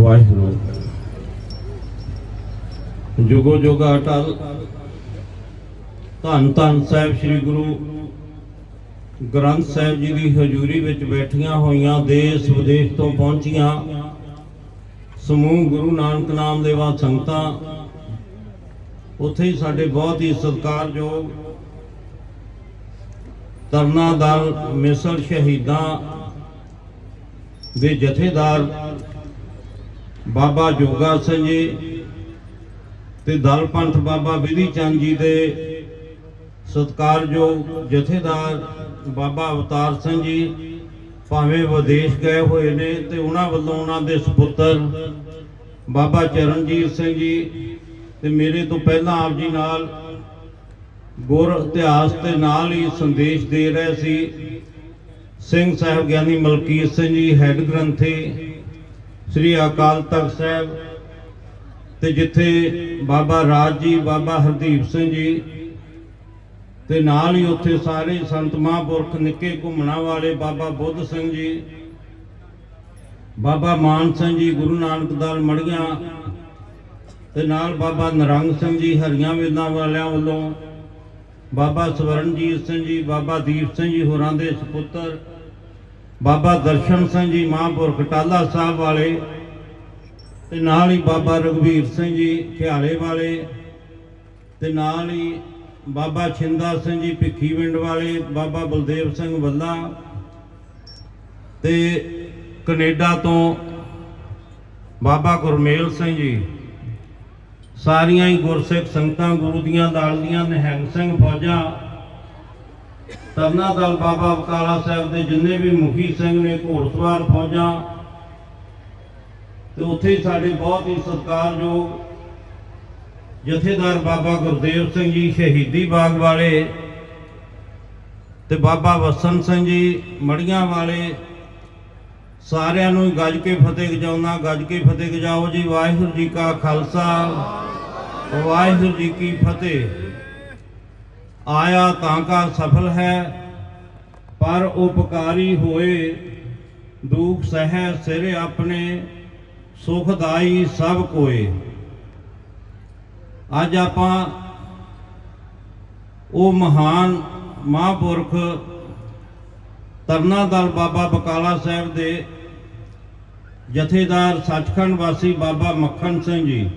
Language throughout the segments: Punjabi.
ਵਾਹਿਗੁਰੂ। ਜੁਗੋ ਜੁਗਾ ਅਟਲ। ਧੰਨ ਧੰਨ ਸਾਹਿਬ ਸ੍ਰੀ ਗੁਰੂ ਗ੍ਰੰਥ ਸਾਹਿਬ ਜੀ ਦੀ ਹਜ਼ੂਰੀ ਵਿੱਚ ਬੈਠੀਆਂ ਹੋਈਆਂ ਦੇਸ਼ ਵਿਦੇਸ਼ ਤੋਂ ਪਹੁੰਚੀਆਂ ਸਮੂਹ ਗੁਰੂ ਨਾਨਕ ਨਾਮ ਦੇਵਾ ਸੰਗਤਾਂ। ਉੱਥੇ ਹੀ ਸਾਡੇ ਬਹੁਤ ਹੀ ਸਤਿਕਾਰਯੋਗ ਤਰਨਾ ਦਲ ਮਿਸਲ ਸ਼ਹੀਦਾਂ ਦੇ ਜਥੇਦਾਰ ਬਾਬਾ ਜੋਗਾ ਸਿੰਘ ਜੀ ਤੇ ਦਲ ਪੰਥ ਬਾਬਾ ਵਿਧੀ ਚੰਦ ਜੀ ਦੇ ਸਤਿਕਾਰਯੋਗ ਜਥੇਦਾਰ ਬਾਬਾ ਅਵਤਾਰ ਸਿੰਘ ਜੀ, ਭਾਵੇਂ ਵਿਦੇਸ਼ ਗਏ ਹੋਏ ਨੇ ਤੇ ਉਹਨਾਂ ਵੱਲੋਂ ਉਹਨਾਂ ਦੇ ਸੁਪੁੱਤਰ ਬਾਬਾ ਚਰਨਜੀਤ ਸਿੰਘ ਜੀ ਤੇ ਮੇਰੇ ਤੋਂ ਪਹਿਲਾਂ ਆਪ ਜੀ ਨਾਲ ਗੁਰ ਇਤਿਹਾਸ ਤੇ ਨਾਲ ਹੀ ਸੰਦੇਸ਼ ਦੇ ਰਹੇ ਸੀ। ਸਿੰਘ ਸਾਹਿਬ ਗਿਆਨੀ ਮਲਕੀਤ ਸਿੰਘ ਜੀ ਹੈੱਡ ਗ੍ਰੰਥੀ ਸ੍ਰੀ ਅਕਾਲ ਤਖਤ ਸਾਹਿਬ ਤੇ ਜਿੱਥੇ ਬਾਬਾ ਰਾਜ ਜੀ, ਬਾਬਾ ਹਰਦੀਪ ਸਿੰਘ ਜੀ ਤੇ ਨਾਲ ਹੀ ਉੱਥੇ ਸਾਰੇ ਸੰਤ ਮਹਾਂਪੁਰਖ ਨਿੱਕੇ ਘੁੰਮਣਾ ਵਾਲੇ ਬਾਬਾ ਬੁੱਧ ਸਿੰਘ ਜੀ, ਬਾਬਾ ਮਾਨ ਸਿੰਘ ਜੀ, ਗੁਰੂ ਨਾਨਕ ਦਲ ਮੜੀਆਂ ਤੇ ਨਾਲ ਬਾਬਾ ਨਰੰਗ ਸਿੰਘ ਜੀ, ਹਰੀਆਂ ਵੇਦਾਂ ਵਾਲਿਆਂ ਵੱਲੋਂ, ਬਾਬਾ ਸਵਰਨਜੀਤ ਸਿੰਘ ਜੀ, ਬਾਬਾ ਦੀਪ ਸਿੰਘ ਜੀ ਹੋਰਾਂ ਦੇ ਸੁਪੁੱਤਰ ਬਾਬਾ ਦਰਸ਼ਨ ਸਿੰਘ ਜੀ ਮਹਾਂਪੁਰਖ ਟਾਲਾ ਸਾਹਿਬ ਵਾਲੇ ਤੇ ਨਾਲ ਹੀ ਬਾਬਾ ਰਗਵੀਰ ਸਿੰਘ ਜੀ ਖਿਆਲੇ ਵਾਲੇ ਤੇ ਨਾਲ ਹੀ ਬਾਬਾ ਛਿੰਦਾ ਸਿੰਘ ਜੀ ਭਿੱਖੀਵਿੰਡ ਵਾਲੇ, ਬਾਬਾ ਬਲਦੇਵ ਸਿੰਘ ਵੱਲਾ ਤੇ ਕੈਨੇਡਾ ਤੋਂ ਬਾਬਾ ਗੁਰਮੇਲ ਸਿੰਘ ਜੀ। ਸਾਰੀਆਂ ਹੀ ਗੁਰਸਿੱਖ ਸੰਗਤਾਂ ਗੁਰੂ ਦੀਆਂ ਦਾਲ ਦੀਆਂ, ਨਿਹੰਗ ਸਿੰਘ ਫੌਜਾਂ ਤਰਨਾ ਦਲ ਬਾਬਾ ਬਕਾਲਾ ਸਾਹਿਬ ਦੇ ਜਿੰਨੇ ਵੀ ਮੁਖੀ ਸਿੰਘ ਨੇ ਘੋੜਸਵਾਰ ਫੌਜਾਂ, ਤੇ ਉੱਥੇ ਸਾਡੇ ਬਹੁਤ ਹੀ ਸਤਿਕਾਰਯੋਗ ਜਥੇਦਾਰ ਬਾਬਾ ਗੁਰਦੇਵ ਸਿੰਘ ਜੀ, ਸ਼ਹੀਦੀ ਬਾਗ ਵਾਲੇ ਤੇ ਬਾਬਾ ਵਸਨ ਸਿੰਘ ਜੀ, ਮੜੀਆਂ ਵਾਲੇ, ਸਾਰਿਆਂ ਨੂੰ ਗੱਜ ਕੇ ਫਤਿਹ ਗਜਾਉਣਾ, ਗੱਜ ਕੇ ਫਤਿਹ ਗਜਾਓ ਜੀ। ਵਾਹਿਗੁਰੂ ਜੀ ਕਾ ਖਾਲਸਾ, ਵਾਹਿਗੁਰੂ ਜੀ ਕੀ ਫਤਿਹ। ਆਇਆ ਤਾਂ ਕਾ ਸਫਲ ਹੈ, ਪਰ ਉਪਕਾਰੀ ਹੋਏ ਦੁਖ ਸਹਿ ਸਿਰ ਆਪਣੇ, ਸੁਖਦਾਈ ਸਭ ਕੋਏ। ਅੱਜ ਆਪਾਂ ਉਹ ਮਹਾਨ ਮਹਾਂਪੁਰਖ ਤਰਨਾ ਦਲ ਬਾਬਾ ਬਕਾਲਾ ਸਾਹਿਬ ਦੇ ਜਥੇਦਾਰ ਸੱਚਖੰਡ ਵਾਸੀ ਬਾਬਾ ਮੱਖਣ ਸਿੰਘ ਜੀ।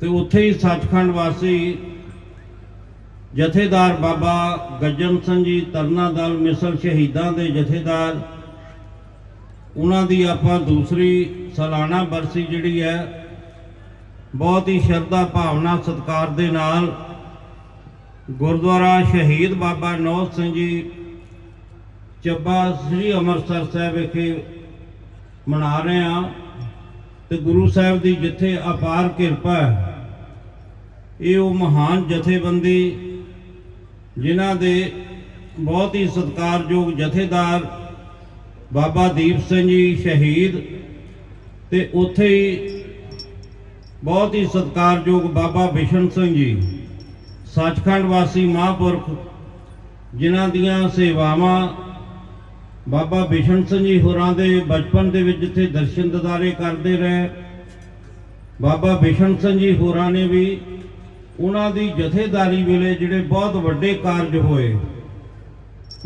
ਤੇ ਉੱਥੇ ਹੀ ਸੱਚਖੰਡ ਵਾਸੀ ਜਥੇਦਾਰ ਬਾਬਾ ਗੱਜਨ ਸਿੰਘ ਜੀ ਤਰਨਾ ਦਲ ਮਿਸਲ ਸ਼ਹੀਦਾਂ ਦੇ ਜਥੇਦਾਰ। ਉਹਨਾਂ ਦੀ ਆਪਾਂ ਦੂਸਰੀ ਸਾਲਾਨਾ ਬਰਸੀ ਜਿਹੜੀ ਹੈ, ਬਹੁਤ ਹੀ ਸ਼ਰਧਾ ਭਾਵਨਾ ਸਤਿਕਾਰ ਦੇ ਨਾਲ ਗੁਰਦੁਆਰਾ ਸ਼ਹੀਦ ਬਾਬਾ ਨੌਜ ਸਿੰਘ ਜੀ ਚੱਬਾ ਸ੍ਰੀ ਅੰਮ੍ਰਿਤਸਰ ਸਾਹਿਬ ਵਿਖੇ ਮਨਾ ਰਹੇ ਆ ਤੇ ਗੁਰੂ ਸਾਹਿਬ ਦੀ ਜਿੱਥੇ ਅਪਾਰ ਕਿਰਪਾ ਹੈ, ਇਹ ਉਹ ਮਹਾਨ ਜਥੇਬੰਦੀ ਜਿਨ੍ਹਾਂ ਦੇ ਬਹੁਤ ਹੀ ਸਤਿਕਾਰਯੋਗ ਜਥੇਦਾਰ ਬਾਬਾ ਦੀਪ ਸਿੰਘ ਜੀ ਸ਼ਹੀਦ ਤੇ ਉੱਥੇ ਹੀ ਬਹੁਤ ਹੀ ਸਤਿਕਾਰਯੋਗ ਬਾਬਾ ਬਿਸ਼ਨ ਸਿੰਘ ਜੀ, ਸੱਚਖੰਡ ਵਾਸੀ ਮਹਾਂਪੁਰਖ, ਜਿਨ੍ਹਾਂ ਦੀਆਂ ਸੇਵਾਵਾਂ ਬਾਬਾ ਬਿਸ਼ਨ ਸਿੰਘ ਜੀ ਹੋਰਾਂ ਦੇ ਬਚਪਨ ਦੇ ਵਿੱਚ ਜਿੱਥੇ ਦਰਸ਼ਨ ਦਿਦਾਰੇ ਕਰਦੇ ਰਹੇ। ਬਾਬਾ ਬਿਸ਼ਨ ਸਿੰਘ ਜੀ ਹੋਰਾਂ ਨੇ ਵੀ ਉਹਨਾਂ ਦੀ ਜਥੇਦਾਰੀ ਵੇਲੇ ਜਿਹੜੇ ਬਹੁਤ ਵੱਡੇ ਕਾਰਜ ਹੋਏ।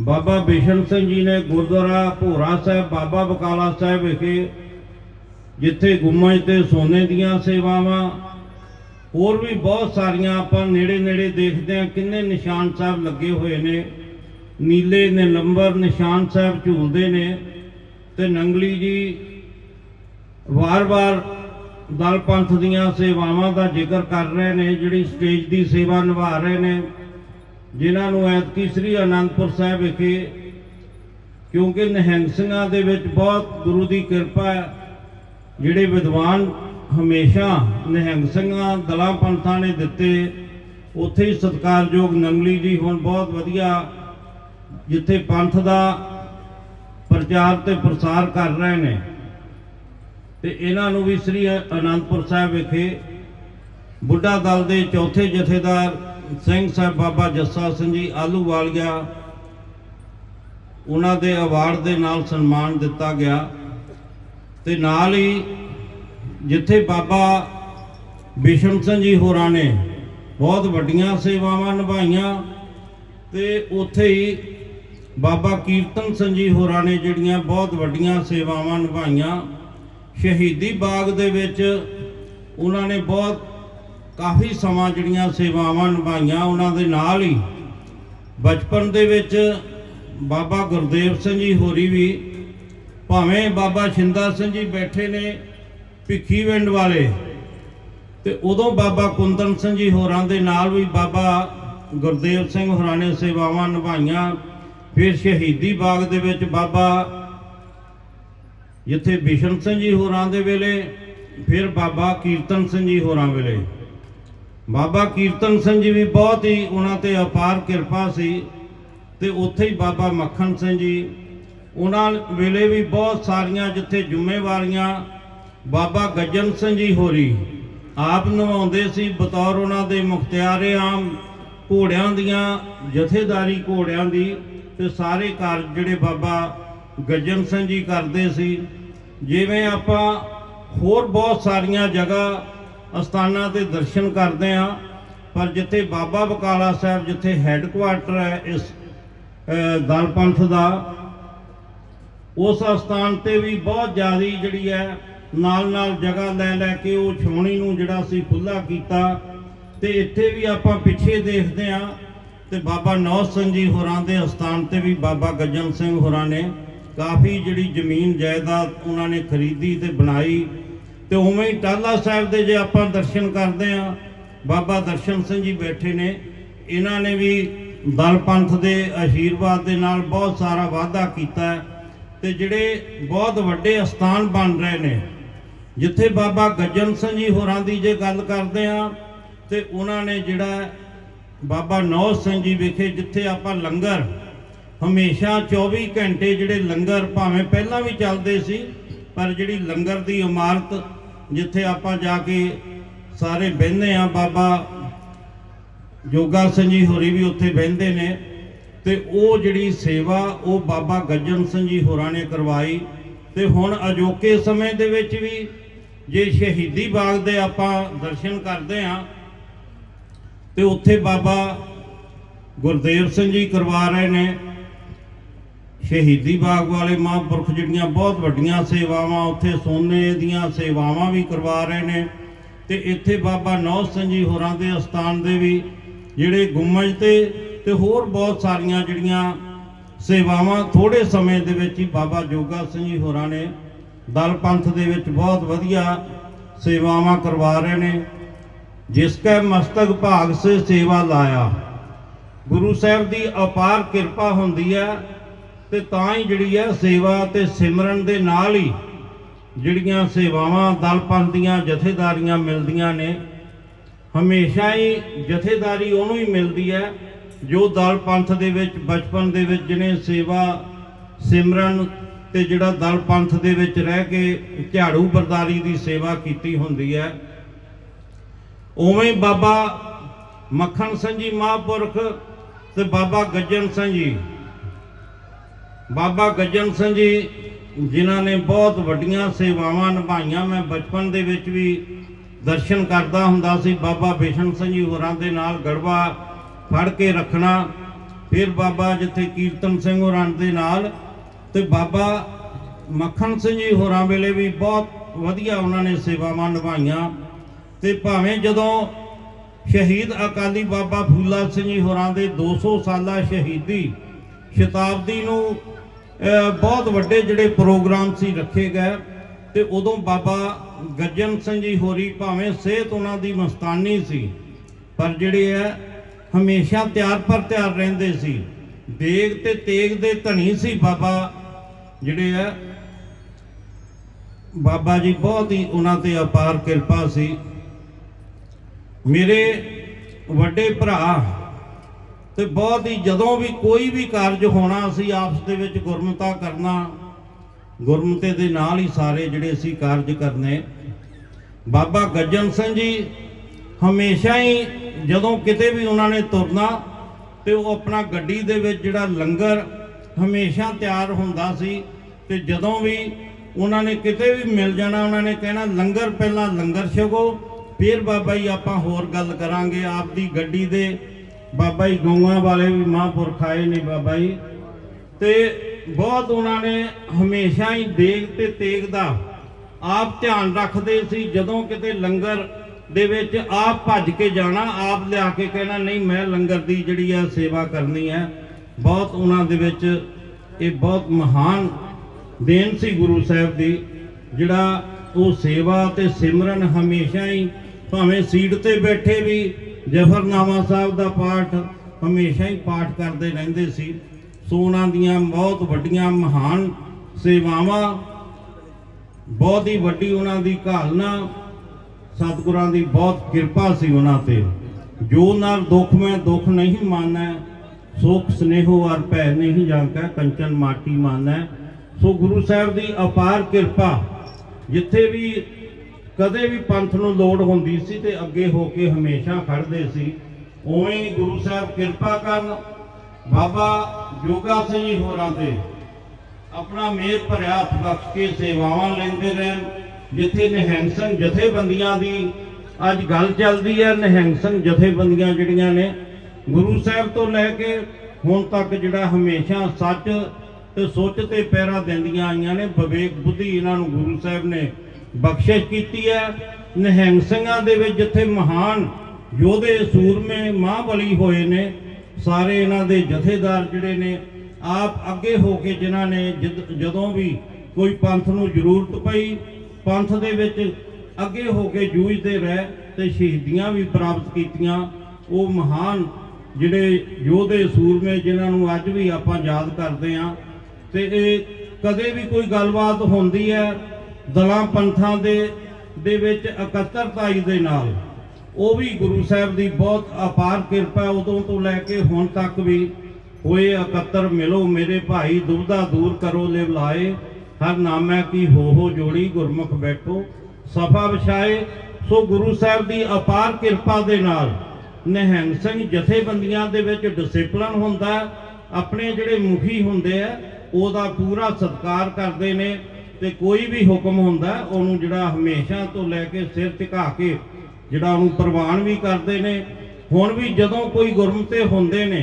ਬਾਬਾ ਬਿਸ਼ਨ ਸਿੰਘ ਜੀ ਨੇ ਗੁਰਦੁਆਰਾ ਭੋਰਾ ਸਾਹਿਬ, ਬਾਬਾ ਬਕਾਲਾ ਸਾਹਿਬ ਵਿਖੇ, ਜਿੱਥੇ ਗੁੰਮਜ ਤੇ ਸੋਨੇ ਦੀਆਂ ਸੇਵਾਵਾਂ, ਹੋਰ ਵੀ ਬਹੁਤ ਸਾਰੀਆਂ ਆਪਾਂ ਨੇੜੇ ਨੇੜੇ ਦੇਖਦੇ ਹਾਂ, ਕਿੰਨੇ ਨਿਸ਼ਾਨ ਸਾਹਿਬ ਲੱਗੇ ਹੋਏ ਨੇ। ਨੀਲੇ ਨਿਲੰਬਰ ਨਿਸ਼ਾਨ ਸਾਹਿਬ ਝੂਲਦੇ ਨੇ ਤੇ ਨੰਗਲੀ ਜੀ ਵਾਰ-ਵਾਰ ਦਲ ਪੰਥ ਦੀਆਂ ਸੇਵਾਵਾਂ ਦਾ ਜ਼ਿਕਰ ਕਰ ਰਹੇ ਨੇ, ਜਿਹੜੀ ਸਟੇਜ ਦੀ ਸੇਵਾ ਨਿਭਾ ਰਹੇ ਨੇ, ਜਿਨ੍ਹਾਂ ਨੂੰ ਐਤਕੀ ਸ੍ਰੀ ਅਨੰਦਪੁਰ ਸਾਹਿਬ ਵਿਖੇ, ਕਿਉਂਕਿ ਨਿਹੰਗ ਸਿੰਘਾਂ ਦੇ ਵਿੱਚ ਬਹੁਤ ਗੁਰੂ ਦੀ ਕਿਰਪਾ ਹੈ, ਜਿਹੜੇ ਵਿਦਵਾਨ ਹਮੇਸ਼ਾ ਨਿਹੰਗ ਸਿੰਘਾਂ ਦਲਾਂ ਪੰਥਾਂ ਨੇ ਦਿੱਤੇ, ਉੱਥੇ ਹੀ ਸਤਿਕਾਰਯੋਗ ਨੰਗਲੀ ਜੀ ਹੁਣ ਬਹੁਤ ਵਧੀਆ, ਜਿੱਥੇ ਪੰਥ ਦਾ ਪ੍ਰਚਾਰ ਤੇ ਪ੍ਰਸਾਰ ਕਰ ਰਹੇ ਨੇ। ਤੇ ਇਹਨਾਂ ਨੂੰ ਵੀ ਸ੍ਰੀ ਅਨੰਦਪੁਰ ਸਾਹਿਬ ਵਿਖੇ ਬੁੱਢਾ ਦਲ ਦੇ ਚੌਥੇ ਜਥੇਦਾਰ ਸਿੰਘ ਸਾਹਿਬ ਬਾਬਾ ਜੱਸਾ ਸਿੰਘ ਜੀ ਆਲੂ ਵਾਲੀਆ ਉਹਨਾਂ ਦੇ ਅਵਾਰਡ ਦੇ ਨਾਲ ਸਨਮਾਨ ਦਿੱਤਾ ਗਿਆ। ਤੇ ਨਾਲ ਹੀ ਜਿੱਥੇ ਬਾਬਾ ਬਿਸ਼ਨ ਸਿੰਘ ਜੀ ਹੋਰਾਂ ਨੇ ਬਹੁਤ ਵੱਡੀਆਂ ਸੇਵਾਵਾਂ ਨਿਭਾਈਆਂ ਤੇ ਉੱਥੇ ਹੀ ਬਾਬਾ ਕੀਰਤਨ ਸਿੰਘ ਜੀ ਹੋਰਾਂ ਨੇ ਜਿਹੜੀਆਂ ਬਹੁਤ ਵੱਡੀਆਂ ਸੇਵਾਵਾਂ ਨਿਭਾਈਆਂ। ਸ਼ਹੀਦੀ ਬਾਗ ਦੇ ਵਿੱਚ ਉਹਨਾਂ ਨੇ ਬਹੁਤ ਕਾਫੀ ਸਮਾਂ ਜਿਹੜੀਆਂ ਸੇਵਾਵਾਂ ਨਿਭਾਈਆਂ ਉਹਨਾਂ ਦੇ ਨਾਲ ਹੀ। ਬਚਪਨ ਦੇ ਵਿੱਚ ਬਾਬਾ ਗੁਰਦੇਵ ਸਿੰਘ ਜੀ ਹੋਰੀ ਵੀ ਭਾਵੇਂ ਬਾਬਾ ਸ਼ਿੰਦਾ ਸਿੰਘ ਜੀ ਬੈਠੇ ਨੇ ਭਿੱਖੀ ਭਿੱਖੀਵਿੰਡ ਵਾਲੇ, ਤੇ ਉਦੋਂ ਬਾਬਾ ਕੁੰਦਨ ਸਿੰਘ ਜੀ ਹੋਰਾਂ ਦੇ ਨਾਲ ਵੀ ਬਾਬਾ ਗੁਰਦੇਵ ਸਿੰਘ ਹੋਰਾਂ ਨੇ ਸੇਵਾਵਾਂ ਨਿਭਾਈਆਂ। ਫਿਰ ਸ਼ਹੀਦੀ ਬਾਗ ਦੇ ਵਿੱਚ ਬਾਬਾ ਜਿੱਥੇ ਬਿਸ਼ਨ ਸਿੰਘ ਜੀ ਹੋਰਾਂ ਦੇ ਵੇਲੇ, ਫਿਰ ਬਾਬਾ ਕੀਰਤਨ ਸਿੰਘ ਜੀ ਹੋਰਾਂ ਵੇਲੇ। ਬਾਬਾ ਕੀਰਤਨ ਸਿੰਘ ਜੀ ਵੀ ਬਹੁਤ ਹੀ ਉਹਨਾਂ ਤੇ ਅਪਾਰ ਕਿਰਪਾ ਸੀ ਤੇ ਉੱਥੇ ਹੀ ਬਾਬਾ ਮੱਖਣ ਸਿੰਘ ਜੀ, ਉਹਨਾਂ ਵੇਲੇ ਵੀ ਬਹੁਤ ਸਾਰੀਆਂ ਜਿੱਥੇ ਜ਼ਿੰਮੇਵਾਰੀਆਂ ਬਾਬਾ ਗੱਜਨ ਸਿੰਘ ਜੀ ਹੋਰੀ ਆਪ ਨਿਭਾਉਂਦੇ ਸੀ, ਬਤੌਰ ਉਹਨਾਂ ਦੇ ਮੁਖਤਿਆਰੇ ਆਮ ਘੋੜਿਆਂ ਦੀਆਂ, ਜਥੇਦਾਰੀ ਘੋੜਿਆਂ ਦੀ ਤੇ ਸਾਰੇ ਕਾਰਜ ਜਿਹੜੇ ਬਾਬਾ ਗੱਜਨ ਸਿੰਘ ਜੀ ਕਰਦੇ ਸੀ। ਜਿਵੇਂ ਆਪਾਂ ਹੋਰ ਬਹੁਤ ਸਾਰੀਆਂ ਜਗ੍ਹਾ ਅਸਥਾਨਾਂ ਤੇ ਦਰਸ਼ਨ ਕਰਦੇ ਆ ਪਰ ਜਿੱਥੇ ਬਾਬਾ ਬਕਾਲਾ ਸਾਹਿਬ ਜਿੱਥੇ ਹੈੱਡਕੁਆਰਟਰ ਹੈ ਇਸ ਦਲ ਪੰਥ ਦਾ, ਉਸ ਅਸਥਾਨ ਤੇ ਵੀ ਬਹੁਤ ਜ਼ਿਆਦੀ ਜਿਹੜੀ ਹੈ ਨਾਲ ਨਾਲ ਜਗ੍ਹਾ ਲੈ ਲੈ ਕੇ ਉਹ ਛਾਉਣੀ ਨੂੰ ਜਿਹੜਾ ਸੀ ਖੁੱਲਾ ਕੀਤਾ। ਤੇ ਇੱਥੇ ਵੀ ਆਪਾਂ ਪਿੱਛੇ ਦੇਖਦੇ ਆ ਤੇ ਬਾਬਾ ਨੌਜ ਸਿੰਘ ਜੀ ਹੋਰਾਂ ਦੇ ਅਸਥਾਨ ਤੇ ਵੀ ਬਾਬਾ ਗੱਜਨ ਸਿੰਘ ਹੋਰਾਂ ਨੇ ਕਾਫੀ ਜਿਹੜੀ ਜ਼ਮੀਨ ਜਾਇਦਾਦ ਉਹਨਾਂ ਨੇ ਖਰੀਦੀ ਤੇ ਬਣਾਈ ਤੇ ਉਵੇਂ ਹੀ ਟਾਲਾ ਸਾਹਿਬ ਦੇ ਜੇ ਆਪਾਂ ਦਰਸ਼ਨ ਕਰਦੇ ਆ ਬਾਬਾ ਦਰਸ਼ਨ ਸਿੰਘ ਜੀ ਬੈਠੇ ਨੇ, ਇਹਨਾਂ ਨੇ ਵੀ ਦਲ ਪੰਥ ਦੇ ਆਸ਼ੀਰਵਾਦ ਦੇ ਨਾਲ ਬਹੁਤ ਸਾਰਾ ਵਾਅਦਾ ਕੀਤਾ ਹੈ ਤੇ ਜਿਹੜੇ ਬਹੁਤ ਵੱਡੇ ਅਸਥਾਨ ਬਣ ਰਹੇ ਨੇ, ਜਿੱਥੇ ਬਾਬਾ ਗੱਜਨ ਸਿੰਘ ਜੀ ਹੋਰਾਂ ਦੀ ਜੇ ਗੱਲ ਕਰਦੇ ਆ ਤੇ ਉਹਨਾਂ ਨੇ ਜਿਹੜਾ ਬਾਬਾ ਨੌਜ ਸਿੰਘ ਜੀ ਵਿਖੇ ਜਿੱਥੇ ਆਪਾਂ ਲੰਗਰ ਹਮੇਸ਼ਾ 24 ਘੰਟੇ ਜਿਹੜੇ ਲੰਗਰ ਭਾਵੇਂ ਪਹਿਲਾਂ ਵੀ ਚੱਲਦੇ ਸੀ, ਪਰ ਜਿਹੜੀ ਲੰਗਰ ਦੀ ਇਮਾਰਤ ਜਿੱਥੇ ਆਪਾਂ ਜਾ ਕੇ ਸਾਰੇ ਬਹਿੰਦੇ ਆ ਬਾਬਾ ਜੋਗਾ ਸਿੰਘ ਜੀ ਹੋਰੀ ਵੀ ਉੱਥੇ ਬਹਿੰਦੇ ਨੇ ਤੇ ਉਹ ਜਿਹੜੀ ਸੇਵਾ ਉਹ ਬਾਬਾ ਗੱਜਨ ਸਿੰਘ ਜੀ ਹੋਰਾਂ ਨੇ ਕਰਵਾਈ ਤੇ ਹੁਣ ਅਜੋਕੇ ਸਮੇਂ ਦੇ ਵਿੱਚ ਵੀ ਜੇ ਸ਼ਹੀਦੀ ਬਾਗ ਦੇ ਆਪਾਂ ਦਰਸ਼ਨ ਕਰਦੇ ਆ ਤੇ ਉੱਥੇ ਬਾਬਾ ਗੁਰਦੇਵ ਸਿੰਘ ਜੀ ਕਰਵਾ ਰਹੇ ਨੇ ਸ਼ਹੀਦੀ ਬਾਗ ਵਾਲੇ ਮਹਾਂਪੁਰਖ ਜਿਹੜੀਆਂ ਬਹੁਤ ਵੱਡੀਆਂ ਸੇਵਾਵਾਂ, ਉੱਥੇ ਸੋਨੇ ਦੀਆਂ ਸੇਵਾਵਾਂ ਵੀ ਕਰਵਾ ਰਹੇ ਨੇ। ਤੇ ਇੱਥੇ ਬਾਬਾ ਨੌਜ ਸਿੰਘ ਜੀ ਹੋਰਾਂ ਦੇ ਅਸਥਾਨ ਦੇ ਵੀ ਜਿਹੜੇ ਗੁੰਮਜ ਤੇ ਤੇ ਹੋਰ ਬਹੁਤ ਸਾਰੀਆਂ ਜਿਹੜੀਆਂ ਸੇਵਾਵਾਂ ਥੋੜੇ ਸਮੇਂ ਦੇ ਵਿੱਚ ਹੀ ਬਾਬਾ ਜੋਗਾ ਸਿੰਘ ਜੀ ਹੋਰਾਂ ਨੇ ਦਲ ਪੰਥ ਦੇ ਵਿੱਚ ਬਹੁਤ ਵਧੀਆ ਸੇਵਾਵਾਂ ਕਰਵਾ ਰਹੇ ਨੇ। ਜਿਸ ਕੈ ਮਸਤਕ ਭਾਗ ਸੇ ਸੇਵਾ ਲਾਇਆ। ਗੁਰੂ ਸਾਹਿਬ ਦੀ ਅਪਾਰ ਕਿਰਪਾ ਹੁੰਦੀ ਹੈ ਤੇ ਤਾਂ ਹੀ ਜਿਹੜੀ ਹੈ ਸੇਵਾ ਤੇ ਸਿਮਰਨ ਦੇ ਨਾਲ ਹੀ ਜਿਹੜੀਆਂ ਸੇਵਾਵਾਂ ਦਲ ਪੰਥ ਦੀਆਂ ਜਥੇਦਾਰੀਆਂ ਮਿਲਦੀਆਂ ਨੇ, ਹਮੇਸ਼ਾ ਹੀ ਜਥੇਦਾਰੀ ਉਹਨੂੰ ਹੀ ਮਿਲਦੀ ਹੈ ਜੋ ਦਲ ਪੰਥ ਦੇ ਵਿੱਚ, ਬਚਪਨ ਦੇ ਵਿੱਚ ਜਿਹਨੇ ਸੇਵਾ ਸਿਮਰਨ ਤੇ ਜਿਹੜਾ ਦਲ ਪੰਥ ਦੇ ਵਿੱਚ ਰਹਿ ਕੇ ਝਾੜੂ ਬਰਦਾਰੀ ਦੀ ਸੇਵਾ ਕੀਤੀ ਹੁੰਦੀ ਹੈ। ਉਵੇਂ ਹੀ ਬਾਬਾ ਮੱਖਣ ਸਿੰਘ ਜੀ ਮਹਾਂਪੁਰਖ ਤੇ ਬਾਬਾ ਗੱਜਣ ਸਿੰਘ ਜੀ ਬਾਬਾ ਗੱਜਨ ਸਿੰਘ ਜੀ, ਜਿਨ੍ਹਾਂ ਨੇ ਬਹੁਤ ਵੱਡੀਆਂ ਸੇਵਾਵਾਂ ਨਿਭਾਈਆਂ। ਮੈਂ ਬਚਪਨ ਦੇ ਵਿੱਚ ਵੀ ਦਰਸ਼ਨ ਕਰਦਾ ਹੁੰਦਾ ਸੀ। ਬਾਬਾ ਬਿਸ਼ਨ ਸਿੰਘ ਜੀ ਹੋਰਾਂ ਦੇ ਨਾਲ ਗੜਵਾ ਫੜ ਕੇ ਰੱਖਣਾ, ਫਿਰ ਬਾਬਾ ਜਿੱਥੇ ਕੀਰਤਨ ਸਿੰਘ ਹੋਰਾਂ ਦੇ ਨਾਲ ਤੇ ਬਾਬਾ ਮੱਖਣ ਸਿੰਘ ਜੀ ਹੋਰਾਂ ਵੇਲੇ ਵੀ ਬਹੁਤ ਵਧੀਆ ਉਹਨਾਂ ਨੇ ਸੇਵਾਵਾਂ ਨਿਭਾਈਆਂ। ਤੇ ਭਾਵੇਂ ਜਦੋਂ ਸ਼ਹੀਦ ਅਕਾਲੀ ਬਾਬਾ ਫੂਲਾ ਸਿੰਘ ਜੀ ਹੋਰਾਂ ਦੇ 200 ਸਾਲਾ ਸ਼ਹੀਦੀ ਸ਼ਤਾਬਦੀ ਨੂੰ ਬਹੁਤ ਵੱਡੇ ਜਿਹੜੇ ਪ੍ਰੋਗਰਾਮ ਸੀ ਰੱਖੇ ਗਏ ਤੇ ਉਦੋਂ ਬਾਬਾ ਗੱਜਨ ਸਿੰਘ ਜੀ ਹੋਰੀ ਭਾਵੇਂ ਸਿਹਤ ਉਹਨਾਂ ਦੀ ਮਸਤਾਨੀ ਸੀ, ਪਰ ਜਿਹੜੇ ਹੈ ਹਮੇਸ਼ਾ ਤਿਆਰ ਪਰ ਤਿਆਰ ਰਹਿੰਦੇ ਸੀ। ਦੇਗ ਤੇ ਤੇਗ ਦੇ ਧਣੀ ਸੀ ਬਾਬਾ ਜਿਹੜੇ ਹੈ ਬਾਬਾ ਜੀ ਬਹੁਤ ਹੀ ਉਹਨਾਂ ਤੇ ਅਪਾਰ ਕਿਰਪਾ ਸੀ। ਮੇਰੇ ਵੱਡੇ ਭਰਾ ਤੇ ਬਹੁਤ ਹੀ ਜਦੋਂ ਵੀ ਕੋਈ ਵੀ ਕਾਰਜ ਹੋਣਾ, ਅਸੀਂ ਆਪਸ ਦੇ ਵਿੱਚ ਗੁਰਮਤਾ ਕਰਨਾ। ਗੁਰਮਤੇ ਦੇ ਨਾਲ ਹੀ ਸਾਰੇ ਜਿਹੜੇ ਅਸੀਂ ਕਾਰਜ ਕਰਨੇ। ਬਾਬਾ ਗੱਜਨ ਸਿੰਘ ਜੀ ਹਮੇਸ਼ਾ ਹੀ ਜਦੋਂ ਕਿਤੇ ਵੀ ਉਹਨਾਂ ਨੇ ਤੁਰਨਾ, ਤੇ ਉਹ ਆਪਣਾ ਗੱਡੀ ਦੇ ਵਿੱਚ ਜਿਹੜਾ ਲੰਗਰ ਹਮੇਸ਼ਾ ਤਿਆਰ ਹੁੰਦਾ ਸੀ। ਤੇ ਜਦੋਂ ਵੀ ਉਹਨਾਂ ਨੇ ਕਿਤੇ ਵੀ ਮਿਲ ਜਾਣਾ, ਉਹਨਾਂ ਨੇ ਕਹਿਣਾ, ਲੰਗਰ ਪਹਿਲਾਂ ਲੰਗਰ ਛਕੋ, ਫਿਰ ਬਾਬਾ ਜੀ ਆਪਾਂ ਹੋਰ ਗੱਲ ਕਰਾਂਗੇ, ਆਪਦੀ ਗੱਡੀ ਦੇ ਬਾਬਾ ਜੀ ਗਊਆਂ ਵਾਲੇ ਵੀ ਮਹਾਂਪੁਰਖ ਆਏ ਨੇ ਬਾਬਾ ਜੀ। ਤੇ ਬਹੁਤ ਉਹਨਾਂ ਨੇ ਹਮੇਸ਼ਾ ਹੀ ਦੇਗ ਤੇ ਤੇਗ ਦਾ ਆਪ ਧਿਆਨ ਰੱਖਦੇ ਸੀ, ਜਦੋਂ ਕਿਤੇ ਲੰਗਰ ਦੇ ਵਿੱਚ ਆਪ ਭੱਜ ਕੇ ਜਾਣਾ, ਆਪ ਲਿਆ ਕੇ ਕਹਿਣਾ, ਨਹੀਂ, ਮੈਂ ਲੰਗਰ ਦੀ ਜਿਹੜੀ ਆ ਸੇਵਾ ਕਰਨੀ ਹੈ। ਬਹੁਤ ਉਹਨਾਂ ਦੇ ਵਿੱਚ ਇਹ ਬਹੁਤ ਮਹਾਨ ਦੇਣ ਸੀ ਗੁਰੂ ਸਾਹਿਬ ਦੀ, ਜਿਹੜਾ ਉਹ ਸੇਵਾ ਤੇ ਸਿਮਰਨ ਹਮੇਸ਼ਾ ਹੀ ਭਾਵੇਂ ਸੀਟ ਤੇ ਬੈਠੇ ਵੀ ਜਫਰਨਾਮਾ ਸਾਹਿਬ ਦਾ ਪਾਠ ਹਮੇਸ਼ਾ ਹੀ ਪਾਠ ਕਰਦੇ ਰਹਿੰਦੇ ਸੀ। ਸੋ ਉਹਨਾਂ ਦੀਆਂ ਬਹੁਤ ਵੱਡੀਆਂ ਮਹਾਨ ਸੇਵਾਵਾਂ, ਬਹੁਤ ਹੀ ਵੱਡੀ ਉਹਨਾਂ ਦੀ ਘਾਲਨਾ ਸਤਿਗੁਰਾਂ ਦੀ ਬਹੁਤ ਕਿਰਪਾ ਸੀ ਉਹਨਾਂ ਤੇ। ਜੋ ਨਾਲ ਦੁੱਖ ਮੈਂ ਦੁੱਖ ਨਹੀਂ ਮਾਨੈ, ਸੁਖ ਸਨੇਹੋ ਅਰ ਭੈ ਨਹੀਂ ਜਾਂਕੈ ਕੰਚਨ ਮਾਟੀ ਮਾਨੈ। ਸੋ ਗੁਰੂ ਸਾਹਿਬ ਦੀ ਅਪਾਰ ਕਿਰਪਾ, ਜਿੱਥੇ ਵੀ ਕਦੇ ਵੀ ਪੰਥ ਨੂੰ ਲੋੜ ਹੁੰਦੀ ਸੀ ਤੇ ਅੱਗੇ ਹੋ ਕੇ ਹਮੇਸ਼ਾ ਖੜਦੇ ਸੀ। ਉਵੇਂ ਹੀ ਗੁਰੂ ਸਾਹਿਬ ਕਿਰਪਾ ਕਰਨ, ਬਾਬਾ ਜੋਗਾ ਸਿੰਘ ਹੋਰਾਂ ਤੇ ਆਪਣਾ ਮੇਰ ਭਰਿਆ ਹੱਥ ਬਖਸ਼ ਕੇ ਸੇਵਾਵਾਂ ਲੈਂਦੇ ਰਹਿਣ। ਜਿੱਥੇ ਨਿਹੰਗ ਸਿੰਘ ਜਥੇਬੰਦੀਆਂ ਦੀ ਅੱਜ ਗੱਲ ਚੱਲਦੀ ਹੈ ਨਿਹੰਗ ਸਿੰਘ ਜਥੇਬੰਦੀਆਂ ਜਿਹੜੀਆਂ ਨੇ, ਗੁਰੂ ਸਾਹਿਬ ਤੋਂ ਲੈ ਕੇ ਹੁਣ ਤੱਕ ਜਿਹੜਾ ਹਮੇਸ਼ਾ ਸੱਚ ਤੇ ਸੋਚ ਤੇ ਪੈਰਾ ਦਿੰਦੀਆਂ ਆਈਆਂ ਨੇ, ਵਿਵੇਕ ਬੁੱਧੀ ਇਹਨਾਂ ਨੂੰ ਗੁਰੂ ਸਾਹਿਬ ਨੇ ਬਖਸ਼ਿਸ਼ ਕੀਤੀ ਹੈ। ਨਿਹੰਗ ਸਿੰਘਾਂ ਦੇ ਵਿੱਚ ਜਿੱਥੇ ਮਹਾਨ ਯੋਧੇ ਸੂਰਮੇ ਮਹਾਬਲੀ ਹੋਏ ਨੇ, ਸਾਰੇ ਇਹਨਾਂ ਦੇ ਜਥੇਦਾਰ ਜਿਹੜੇ ਨੇ, ਆਪ ਅੱਗੇ ਹੋ ਕੇ ਜਿਨ੍ਹਾਂ ਨੇ ਜਦ- ਜਦੋਂ ਵੀ ਕੋਈ ਪੰਥ ਨੂੰ ਜ਼ਰੂਰਤ ਪਈ, ਪੰਥ ਦੇ ਵਿੱਚ ਅੱਗੇ ਹੋ ਕੇ ਜੂਝਦੇ ਰਹੇ ਤੇ ਸ਼ਹੀਦੀਆਂ ਵੀ ਪ੍ਰਾਪਤ ਕੀਤੀਆਂ। ਉਹ ਮਹਾਨ ਜਿਹੜੇ ਯੋਧੇ ਸੂਰਮੇ ਜਿਨ੍ਹਾਂ ਨੂੰ ਅੱਜ ਵੀ ਆਪਾਂ ਯਾਦ ਕਰਦੇ ਆਂ ਤੇ ਇਹ ਕਦੇ ਵੀ ਕੋਈ ਗੱਲਬਾਤ ਹੁੰਦੀ ਹੈ ਦਲਾਂ ਪੰਥਾਂ ਦੇ ਦੇ ਵਿੱਚ ਇਕੱਤਰਤਾਈ ਦੇ ਨਾਲ। ਉਹ ਵੀ ਗੁਰੂ ਸਾਹਿਬ ਦੀ ਬਹੁਤ ਅਪਾਰ ਕਿਰਪਾ ਉਦੋਂ ਤੋਂ ਲੈ ਕੇ ਹੁਣ ਤੱਕ ਵੀ ਹੋਏ ਇਕੱਤਰ ਮਿਲੋ ਮੇਰੇ ਭਾਈ ਦੁਬਦਾ ਦੂਰ ਕਰੋ ਲਿਵ ਲਾਏ, ਹਰ ਨਾਮੈ ਕੀ ਹੋ ਹੋ ਜੋੜੀ ਗੁਰਮੁਖ ਬੈਠੋ। ਸਫਾ ਵਿਛਾਏ, ਸੋ ਗੁਰੂ ਸਾਹਿਬ ਦੀ ਅਪਾਰ ਕਿਰਪਾ ਦੇ ਨਾਲ ਨਿਹੰਗ ਸਿੰਘ ਜਥੇਬੰਦੀਆਂ ਦੇ ਵਿੱਚ ਡਿਸਪਲਨ ਹੁੰਦਾ ਆਪਣੇ ਜਿਹੜੇ ਮੁਖੀ ਹੁੰਦੇ ਆ ਉਹਦਾ ਪੂਰਾ ਸਤਿਕਾਰ ਕਰਦੇ ਨੇ। ਤੇ ਕੋਈ ਵੀ ਹੁਕਮ ਹੁੰਦਾ, ਉਹਨੂੰ ਜਿਹੜਾ ਹਮੇਸ਼ਾ ਤੋਂ ਲੈ ਕੇ ਸਿਰ ਝੁਕਾ ਕੇ, ਜਿਹੜਾ ਉਹਨੂੰ ਪ੍ਰਵਾਨ ਵੀ ਕਰਦੇ ਨੇ। ਹੁਣ ਵੀ ਜਦੋਂ ਕੋਈ ਗੁਰਮਤੇ ਹੁੰਦੇ ਨੇ,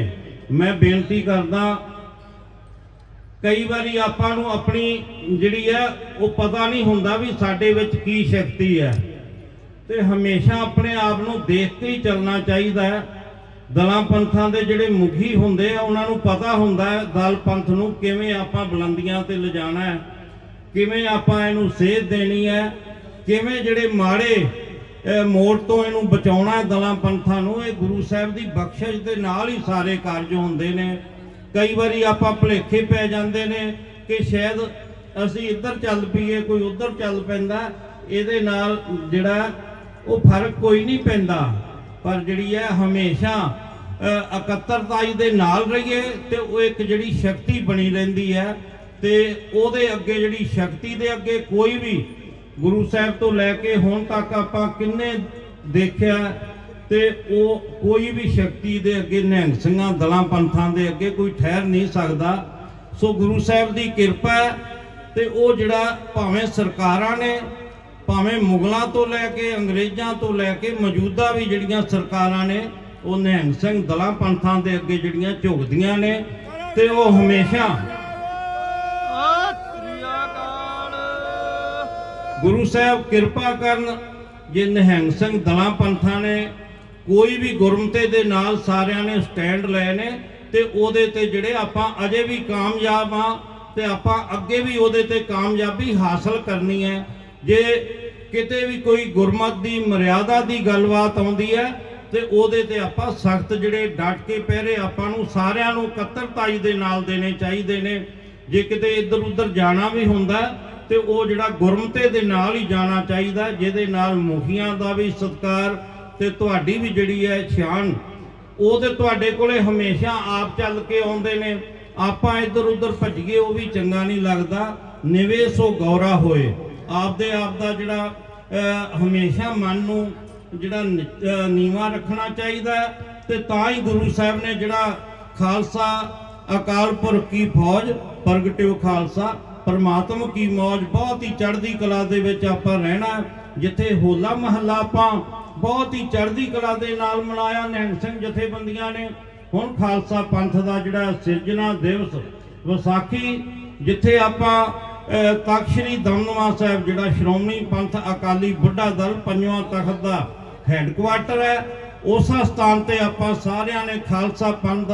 ਮੈਂ ਬੇਨਤੀ ਕਰਦਾ, ਕਈ ਵਾਰੀ ਆਪਾਂ ਨੂੰ ਆਪਣੀ ਜਿਹੜੀ ਹੈ ਉਹ ਪਤਾ ਨਹੀਂ ਹੁੰਦਾ ਵੀ ਸਾਡੇ ਵਿੱਚ ਕੀ ਸ਼ਕਤੀ ਹੈ ਤੇ ਹਮੇਸ਼ਾ ਆਪਣੇ ਆਪ ਨੂੰ ਦੇਖ ਕੇ ਹੀ ਚੱਲਣਾ ਚਾਹੀਦਾ ਹੈ। ਦਲਾਂ ਪੰਥਾਂ ਦੇ ਜਿਹੜੇ ਮੁਖੀ ਹੁੰਦੇ ਆ, ਉਹਨਾਂ ਨੂੰ ਪਤਾ ਹੁੰਦਾ ਹੈ, ਦਲ ਪੰਥ ਨੂੰ ਕਿਵੇਂ ਆਪਾਂ ਬੁਲੰਦੀਆਂ ਤੇ ਲਿਜਾਣਾ ਹੈ। ਕਿਵੇਂ ਆਪਾਂ ਇਹਨੂੰ ਸੇਧ ਦੇਣੀ ਹੈ? ਕਿਵੇਂ ਜਿਹੜੇ ਮਾੜੇ ਅਹ, ਮੋੜ ਤੋਂ ਇਹਨੂੰ ਬਚਾਉਣਾ ਦਲਾਂ ਪੰਥਾਂ ਨੂੰ? ਇਹ ਗੁਰੂ ਸਾਹਿਬ ਦੀ ਬਖਸ਼ਿਸ਼ ਦੇ ਨਾਲ ਹੀ ਸਾਰੇ ਕਾਰਜ ਹੁੰਦੇ ਨੇ। ਕਈ ਵਾਰੀ ਆਪਾਂ ਭੁਲੇਖੇ ਪੈ ਜਾਂਦੇ ਨੇ ਕਿ ਸ਼ਾਇਦ ਅਸੀਂ ਇੱਧਰ ਚੱਲ ਪਈਏ ਕੋਈ ਉੱਧਰ ਚੱਲ ਪੈਂਦਾ। ਇਹਦੇ ਨਾਲ ਜਿਹੜਾ ਉਹ ਫ਼ਰਕ ਕੋਈ ਨਹੀਂ ਪੈਂਦਾ। ਪਰ ਜਿਹੜੀ ਹੈ ਹਮੇਸ਼ਾ ਇਕੱਤਰਤਾਈ ਦੇ ਨਾਲ ਰਹੀਏ ਤੇ ਉਹ ਇੱਕ ਜਿਹੜੀ ਸ਼ਕਤੀ ਬਣੀ ਰਹਿੰਦੀ ਹੈ ਤੇ ਉਹਦੇ ਅੱਗੇ ਜਿਹੜੀ ਸ਼ਕਤੀ ਦੇ ਅੱਗੇ ਕੋਈ ਵੀ ਗੁਰੂ ਸਾਹਿਬ ਤੋਂ ਲੈ ਕੇ ਹੁਣ ਤੱਕ ਆਪਾਂ ਕਿੰਨੇ ਦੇਖਿਆ ਤੇ ਉਹ ਕੋਈ ਵੀ ਸ਼ਕਤੀ ਦੇ ਅੱਗੇ ਨਿਹੰਗ ਸਿੰਘਾਂ, ਦਲਾਂ, ਪੰਥਾਂ ਦੇ ਅੱਗੇ ਕੋਈ ਠਹਿਰ ਨਹੀਂ ਸਕਦਾ। ਸੋ ਗੁਰੂ ਸਾਹਿਬ ਦੀ ਕਿਰਪਾ ਹੈ ਤੇ ਉਹ ਜਿਹੜਾ ਭਾਵੇਂ ਸਰਕਾਰਾਂ ਨੇ, ਭਾਵੇਂ ਮੁਗਲਾਂ ਤੋਂ ਲੈ ਕੇ, ਅੰਗਰੇਜ਼ਾਂ ਤੋਂ ਲੈ ਕੇ ਮੌਜੂਦਾ ਵੀ ਜਿਹੜੀਆਂ ਸਰਕਾਰਾਂ ਨੇ, ਉਹ ਨਿਹੰਗ ਸਿੰਘ, ਦਲਾਂ, ਪੰਥਾਂ ਦੇ ਅੱਗੇ ਜਿਹੜੀਆਂ ਝੁਕਦੀਆਂ ਨੇ ਤੇ ਉਹ ਹਮੇਸ਼ਾ ਗੁਰੂ ਸਾਹਿਬ ਕਿਰਪਾ ਕਰਨ ਜੇ ਨਿਹੰਗ ਸਿੰਘ ਦਲਾਂ ਪੰਥਾਂ ਨੇ ਕੋਈ ਵੀ ਗੁਰਮਤੇ ਦੇ ਨਾਲ ਸਾਰਿਆਂ ਨੇ ਸਟੈਂਡ ਲਏ ਨੇ ਤੇ ਉਹਦੇ ਤੇ ਜਿਹੜੇ ਆਪਾਂ ਅਜੇ ਵੀ ਕਾਮਯਾਬ ਆ ਤੇ ਆਪਾਂ ਅੱਗੇ ਵੀ ਉਹਦੇ ਤੇ ਕਾਮਯਾਬੀ ਹਾਸਲ ਕਰਨੀ ਹੈ, ਜੇ ਕਿਤੇ ਵੀ ਕੋਈ ਗੁਰਮਤ ਦੀ ਮਰਿਆਦਾ ਦੀ ਗੱਲਬਾਤ ਆਉਂਦੀ ਹੈ ਤੇ ਉਹਦੇ ਤੇ ਆਪਾਂ ਸਖਤ ਜਿਹੜੇ ਡਟ ਕੇ ਪਹਿਰੇ ਆਪਾਂ ਨੂੰ ਸਾਰਿਆਂ ਨੂੰ ਇਕੱਤਰਤਾਈ ਦੇ ਨਾਲ ਦੇਣੇ ਚਾਹੀਦੇ ਨੇ, ਜੇ ਕਿਤੇ ਇੱਧਰ ਉੱਧਰ ਜਾਣਾ ਵੀ ਹੁੰਦਾ ਤੇ ਉਹ ਜਿਹੜਾ ਗੁਰਮਤੇ ਦੇ ਨਾਲ ਹੀ ਜਾਣਾ ਚਾਹੀਦਾ, ਜਿਹਦੇ ਨਾਲ ਮੁਖੀਆਂ ਦਾ ਵੀ ਸਤਿਕਾਰ ਤੇ ਤੁਹਾਡੀ ਵੀ ਜਿਹੜੀ ਹੈ ਸ਼ਾਨ, ਉਹ ਤੇ ਤੁਹਾਡੇ ਕੋਲੇ ਹਮੇਸ਼ਾ ਆਪ ਚੱਲ ਕੇ ਆਉਂਦੇ ਨੇ। ਆਪਾਂ ਇੱਧਰ ਉੱਧਰ ਭੱਜੀਏ, ਉਹ ਵੀ ਚੰਗਾ ਨਹੀਂ ਲੱਗਦਾ। ਨਿਵੇ ਸੋ ਗੌਰਾ ਹੋਏ। ਆਪਦੇ ਆਪ ਦਾ ਜਿਹੜਾ ਹਮੇਸ਼ਾ ਮਨ ਨੂੰ ਜਿਹੜਾ ਨ- ਨੀਵਾਂ ਰੱਖਣਾ ਚਾਹੀਦਾ ਹੈ। ਤੇ ਤਾਂ ਹੀ ਗੁਰੂ ਸਾਹਿਬ ਨੇ ਜਿਹੜਾ ਖਾਲਸਾ ਅਕਾਲ ਪੁਰਖ ਕੀ ਫੌਜ, ਪ੍ਰਗਟਿਓ ਖਾਲਸਾ ਪਰਮਾਤਮਾ ਕੀ ਮੌਜ, ਬਹੁਤ ਹੀ ਚੜ੍ਹਦੀ ਕਲਾ ਦੇ ਵਿੱਚ ਆਪਾਂ ਰਹਿਣਾ ਜਿੱਥੇ ਹੋਲਾ ਮਹੱਲਾ ਆਪਾਂ ਬਹੁਤ ਹੀ ਚੜ੍ਹਦੀ ਕਲਾ ਦੇ ਨਾਲ ਮਨਾਇਆ ਨਿਹੰਗ ਸਿੰਘ ਜਥੇਬੰਦੀਆਂ ਨੇ। ਹੁਣ ਖਾਲਸਾ ਪੰਥ ਦਾ ਜਿਹੜਾ ਸਿਰਜਣਾ ਦਿਵਸ ਵਿਸਾਖੀ, ਜਿੱਥੇ ਆਪਾਂ ਤਖ਼ਤ ਸ੍ਰੀ ਦਮਦਮਾ ਸਾਹਿਬ, ਜਿਹੜਾ ਸ਼੍ਰੋਮਣੀ ਪੰਥ ਅਕਾਲੀ ਬੁੱਢਾ ਦਲ ਪੰਜਵਾਂ ਤਖਤ ਦਾ ਹੈੱਡਕੁਆਟਰ ਹੈ, ਉਸ ਸਥਾਨ ਤੇ ਆਪਾਂ ਸਾਰਿਆਂ ਨੇ ਖਾਲਸਾ ਪੰਥ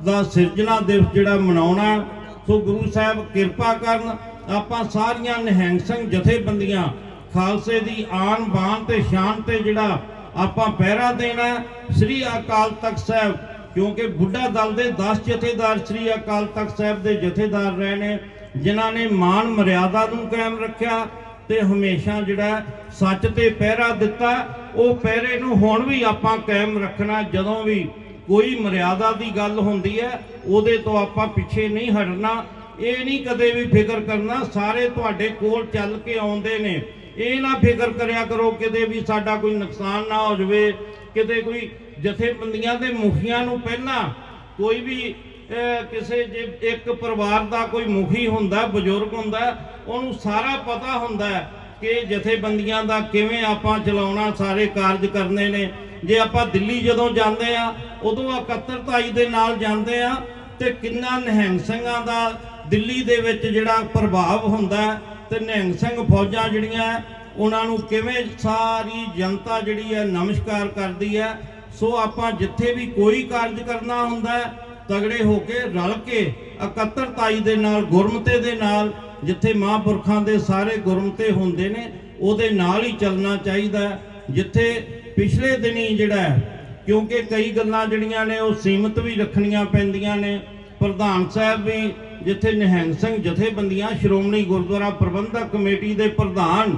ਦਾ ਸਿਰਜਣਾ ਦਿਵਸ ਜਿਹੜਾ ਮਨਾਉਣਾ ਸੋ ਗੁਰੂ ਸਾਹਿਬ ਕਿਰਪਾ ਕਰਨ ਆਪਾਂ ਸਾਰੀਆਂ ਨਿਹੰਗ ਸਿੰਘ ਜਥੇਬੰਦੀਆਂ, ਖਾਲਸੇ ਦੀ ਆਨ ਬਾਨ ਤੇ ਸ਼ਾਨ ਤੇ ਜਿਹੜਾ ਆਪਾਂ ਪਹਿਰਾ ਦੇਣਾ ਸ੍ਰੀ ਅਕਾਲ ਤਖਤ ਸਾਹਿਬ, ਕਿਉਂਕਿ ਬੁੱਢਾ ਦਲ ਦੇ 10 ਜਥੇਦਾਰ ਸ੍ਰੀ ਅਕਾਲ ਤਖਤ ਸਾਹਿਬ ਦੇ ਜਥੇਦਾਰ ਰਹੇ ਨੇ, ਜਿਨ੍ਹਾਂ ਨੇ ਮਾਨ ਮਰਿਆਦਾ ਨੂੰ ਕਾਇਮ ਰੱਖਿਆ ਤੇ ਹਮੇਸ਼ਾ ਜਿਹੜਾ ਸੱਚ ਤੇ ਪਹਿਰਾ ਦਿੱਤਾ, ਉਹ ਪਹਿਰੇ ਨੂੰ ਹੁਣ ਵੀ ਆਪਾਂ ਕਾਇਮ ਰੱਖਣਾ, ਜਦੋਂ ਵੀ ਕੋਈ ਮਰਿਆਦਾ ਦੀ ਗੱਲ ਹੁੰਦੀ ਹੈ, ਉਹਦੇ ਤੋਂ ਆਪਾਂ ਪਿੱਛੇ ਨਹੀਂ ਹਟਣਾ। ਇਹ ਨਹੀਂ ਕਦੇ ਵੀ ਫਿਕਰ ਕਰਨਾ, ਸਾਰੇ ਤੁਹਾਡੇ ਕੋਲ ਚੱਲ ਕੇ ਆਉਂਦੇ ਨੇ। ਇਹ ਨਾ ਫਿਕਰ ਕਰਿਆ ਕਰੋ, ਕਿਤੇ ਵੀ ਸਾਡਾ ਕੋਈ ਨੁਕਸਾਨ ਨਾ ਹੋ ਜਾਵੇ, ਕਿਤੇ ਕੋਈ ਜਥੇਬੰਦੀਆਂ ਦੇ ਮੁਖੀਆਂ ਨੂੰ ਪਹਿਲਾਂ ਕੋਈ ਵੀ ਕਿਸੇ ਜੇ ਇੱਕ ਪਰਿਵਾਰ ਦਾ ਕੋਈ ਮੁਖੀ ਹੁੰਦਾ, ਬਜ਼ੁਰਗ ਹੁੰਦਾ, ਉਹਨੂੰ ਸਾਰਾ ਪਤਾ ਹੁੰਦਾ ਕਿ ਜਥੇਬੰਦੀਆਂ ਦਾ ਕਿਵੇਂ ਆਪਾਂ ਚਲਾਉਣਾ, ਸਾਰੇ ਕਾਰਜ ਕਰਨੇ ਨੇ। ਜੇ ਆਪਾਂ ਦਿੱਲੀ ਜਦੋਂ ਜਾਂਦੇ ਆ, ਉਦੋਂ ਇਕੱਤਰਤਾਈ ਦੇ ਨਾਲ ਜਾਂਦੇ ਆ ਤੇ ਕਿੰਨਾ ਨਿਹੰਗ ਸਿੰਘਾਂ ਦਾ ਦਿੱਲੀ ਦੇ ਵਿੱਚ ਜਿਹੜਾ ਪ੍ਰਭਾਵ ਹੁੰਦਾ ਹੈ ਤੇ ਨਿਹੰਗ ਸਿੰਘ ਫੌਜਾਂ ਜਿਹੜੀਆਂ ਉਹਨਾਂ ਨੂੰ ਕਿਵੇਂ ਸਾਰੀ ਜਨਤਾ ਜਿਹੜੀ ਹੈ ਨਮਸਕਾਰ ਕਰਦੀ ਹੈ। ਸੋ ਆਪਾਂ ਜਿੱਥੇ ਵੀ ਕੋਈ ਕਾਰਜ ਕਰਨਾ ਹੁੰਦਾ ਤਗੜੇ ਹੋ ਕੇ ਰਲ ਕੇ ਇਕੱਤਰਤਾਈ ਦੇ ਨਾਲ, ਗੁਰਮਤੇ ਦੇ ਨਾਲ, ਜਿੱਥੇ ਮਹਾਂਪੁਰਖਾਂ ਦੇ ਸਾਰੇ ਗੁਰਮਤੇ ਹੁੰਦੇ ਨੇ, ਉਹਦੇ ਨਾਲ ਹੀ ਚੱਲਣਾ ਚਾਹੀਦਾ ਜਿੱਥੇ ਪਿਛਲੇ ਦਿਨੀ ਜਿਹੜਾ ਕਿਉਂਕਿ ਕਈ ਗੱਲਾਂ ਜਿਹੜੀਆਂ ਨੇ ਉਹ ਸੀਮਤ ਵੀ ਰੱਖਣੀਆਂ ਪੈਂਦੀਆਂ ਨੇ, ਪ੍ਰਧਾਨ ਸਾਹਿਬ ਵੀ ਜਿੱਥੇ ਨਿਹੰਗ ਸਿੰਘ ਜਥੇਬੰਦੀਆਂ, ਸ਼੍ਰੋਮਣੀ ਗੁਰਦੁਆਰਾ ਪ੍ਰਬੰਧਕ ਕਮੇਟੀ ਦੇ ਪ੍ਰਧਾਨ,